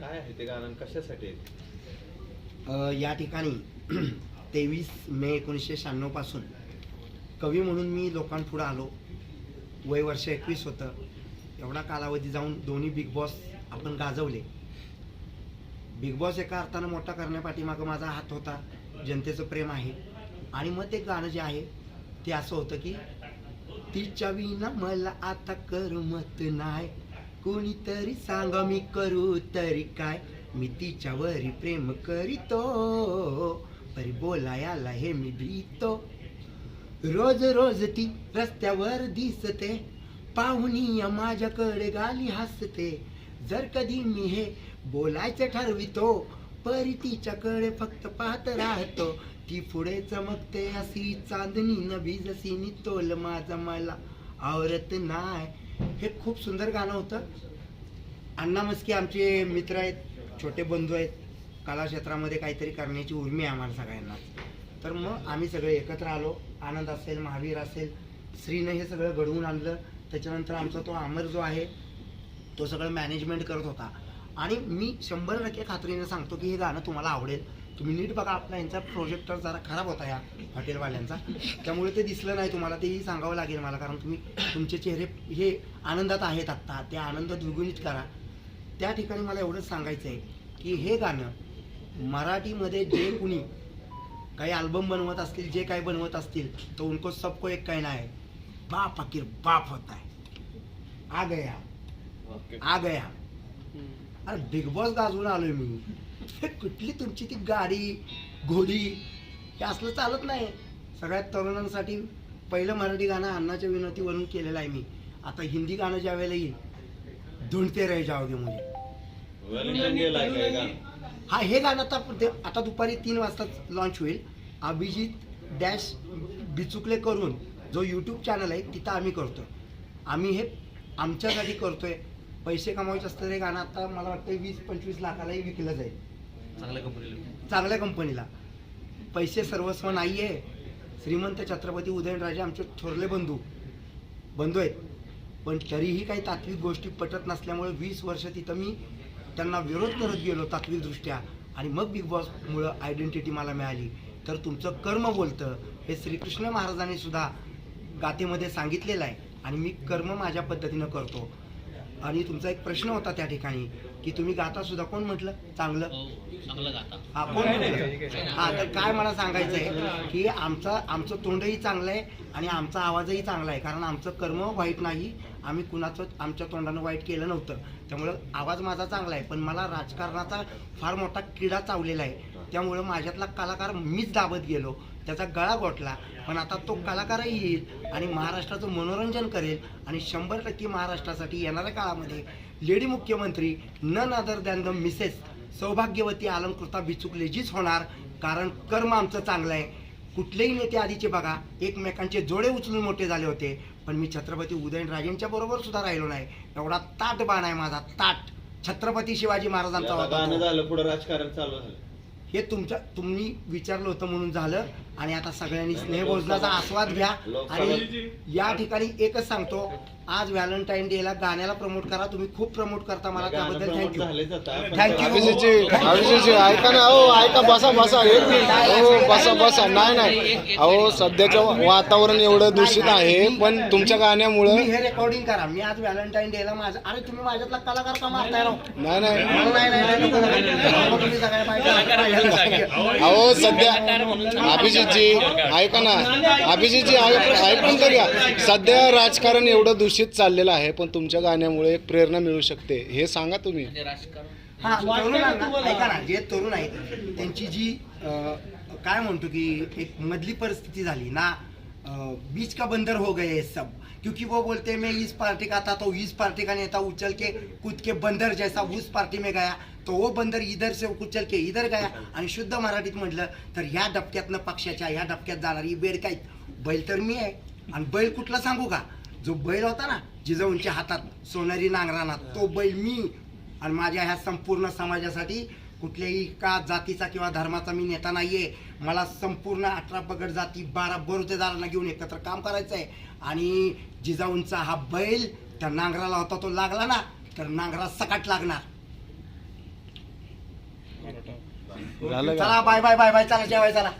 काय आहे ते गाणं कशासाठी आहे अ, या ठिकाणी तेवीस मे एकोणीसशे शहाण्णवपासून कवी म्हणून मी लोकांपुढं आलो. वय वर्ष एकवीस होतं. एवढा कालावधी जाऊन दोन्ही बिग बॉस आपण गाजवले. बिग बॉस एका अर्थानं मोठा करण्यापाठीमागं माझा हात होता. जनतेचं प्रेम आहे. आणि मग ते गाणं जे आहे ते असं होतं की तिच्या विना मला आता करमत नाही. कुणीतरी सांगा मी करू तरी काय? मी तिच्यावरी प्रेम करीतो. परी बोलायला हे मी भीतो. रोज रोज ती रस्त्यावर दिसते. पाहुणी माझ्याकडे गाली हसते. जर कधी मी हे बोलायचं ठरवितो परी तिच्याकडे फक्त पाहत राहतो. ती पुढे चमकते अशी चांदणी न भिजसी नितोल माझा मला आवरत नाही. हे खूप सुंदर गाणं होतं. अण्णा मस्के आमचे मित्र आहेत छोटे बंधू आहेत. कलाक्षेत्रामध्ये काहीतरी करण्याची उर्मी आहे आम्हाला सगळ्यांना. तर मग आम्ही सगळे एकत्र आलो. आनंद असेल महावीर असेल श्रीनं हे सगळं घडवून आणलं. त्याच्यानंतर आमचा तो अमर जो आहे तो सगळं मॅनेजमेंट करत होता. आणि मी शंभर टक्के खात्रीने सांगतो की हे गाणं तुम्हाला आवडेल. तुम्ही नीट बघा आपला यांचा प्रोजेक्टर जरा खराब होता या हॉटेलवाल्यांचा. त्यामुळे ते दिसलं नाही तुम्हाला तेही सांगावं लागेल मला कारण तुम्ही तुमचे चेहरे हे आनंदात आहेत आत्ता. ते आनंद द्विगुणित करा. त्या ठिकाणी मला एवढंच सांगायचं आहे की हे गाणं मराठीमध्ये जे कुणी काही अल्बम बनवत असतील जे काही बनवत असतील तो उनको सबको एक कहना है बाप आखिर बाप होता है. आ गया. आ गया. अरे बिग बॉस गाजवून आलोय मी. हे कुठली तुमची ती गाडी घोडी हे असलं चालत नाही. सगळ्यात तरुणांसाठी पहिलं मराठी गाणं अण्णाच्या विनंतीवरून केलेलं आहे मी. आता हिंदी गाणं ज्या वेळेला येईल धुंडते डेला आहे काय गाणं हा हे गाणं आता आता दुपारी तीन वाजता लॉन्च होईल. अभिजित डॅश बिचुकले करून जो यूट्यूब चॅनल आहे तिथं आम्ही करतोय. आम्ही हे आमच्यासाठी करतोय. पैसे कमावायचे असतं हे गाणं आता मला वाटतं वीस पंचवीस लाखालाही विकलं जाईल. चांगल्या कंपनीला चांगल्या कंपनीला पैसे सर्वस्व नाही आहे श्रीमंत छत्रपती उदयनराजे आमचे थोरले बंधू. बंधू आहेत. पण तरीही काही तात्विक गोष्टी पटत नसल्यामुळे वीस वर्ष तिथं मी त्यांना विरोध करत गेलो तात्विकदृष्ट्या. आणि मग बिग बॉसमुळं आयडेंटिटी मला मिळाली. तर तुमचं कर्म बोलतं हे श्रीकृष्ण महाराजांनी सुद्धा गाथेमध्ये सांगितलेलं आहे. आणि मी कर्म माझ्या पद्धतीनं करतो. आणि तुमचा एक प्रश्न होता त्या ठिकाणी की तुम्ही गाता सुद्धा कोण म्हटलं? चांगलं? हो चांगलं गाता. हा कोण म्हटलं? हा तर काय मला सांगायचं आहे की आमचा आमचं तोंडही चांगलं आहे आणि आमचा आवाजही चांगला आहे कारण आमचं कर्म वाईट नाही. आम्ही कुणाचं आमच्या तोंडानं वाईट केलं नव्हतं. त्यामुळं आवाज माझा चांगला आहे पण मला राजकारणाचा फार मोठा किडा चावलेला आहे. त्यामुळं माझ्यातला कलाकार मीच दाबत गेलो. त्याचा गळा गोठला. पण आता तो कलाकारही येईल आणि महाराष्ट्राचं मनोरंजन करेल आणि शंभर टक्के महाराष्ट्रासाठी येणाऱ्या काळामध्ये लेडी मुख्यमंत्री none other than the Mrs सौभाग्यवती अलंकृता बिचुकलेजीच होणार. कारण कर्म आमचं चांगलं आहे. कुठलेही नेते आधीचे बघा एकमेकांचे जोडे उचलून मोठे झाले होते. पण मी छत्रपती उदयनराजेंच्या बरोबर सुद्धा राहिलो नाही. एवढा ताट बाण आहे माझा ताट. छत्रपती शिवाजी महाराजांचा. झालं पुढे राजकारण चालू झालं. हे तुमच्या तुम्ही विचारलं होतं म्हणून झालं. आणि आता सगळ्यांनी स्नेहभोजनाचा आस्वाद घ्या. आणि या ठिकाणी एकच सांगतो आज व्हॅलेंटाईन डेला गाण्याला प्रमोट करा. तुम्ही खूप प्रमोट करता मला त्याबद्दल. थँक्यू. अभिजीतजी ऐका ना हो ऐका बसा बसा एक मिनिट. हो बसा बसा. नाही नाही. अहो सध्याचं वातावरण एवढं दूषित आहे पण तुमच्या गाण्यामुळं हे रेकॉर्डिंग करा. मी आज व्हॅलेंटाईन डेला माझं अरे तुम्ही माझ्यातला कलाकार का मारताय राव? नाही नाही. अहो सध्या अभिजितजी ऐका ना अभिजितजी ऐक- ऐकून तर घ्या. सध्या राजकारण एवढं दूषित चाललेलं आहे पण तुमच्या गाण्यामुळे एक प्रेरणा मिळू शकते. हे सांगा तुम्ही. म्हणजे राजकारण. हा तरुणांना ऐका ना जे तरुण आहेत त्यांची जी काय म्हणतो की एक मधली परिस्थिती झाली ना बीच का बंदर हो गए सब। क्योंकि वो बोलते हैं, मैं इस पार्टी का था तो इस पार्टी का नेता उछल के कूद के बंदर जैसा उस पार्टी में गया। तो वो बंदर इधर से उचल के इधर गया आणि शुद्ध मराठीत म्हटलं तर ह्या डबक्यातनं पक्षाच्या ह्या डबक्यात जाणारी बेड काय बैल तर मी आहे. आणि बैल कुठला सांगू का? जो बैल होता ना जिजाऊंच्या हातात सोनारी नांगराना तो बैल मी. आणि माझ्या ह्या संपूर्ण समाजासाठी कुठल्याही का जातीचा किंवा धर्माचा मी नेता नाहीये. मला संपूर्ण अठरा पगड जाती बारा बरोतेदारांना घेऊन एकत्र काम करायचं आहे आणि जिजाऊंचा हा बैल त्या नांगराला होता तो लागला ना तर नांगरा सकाट लागणार. झालं का? चला बाय बाय बाय बाय चला जेवाय चला.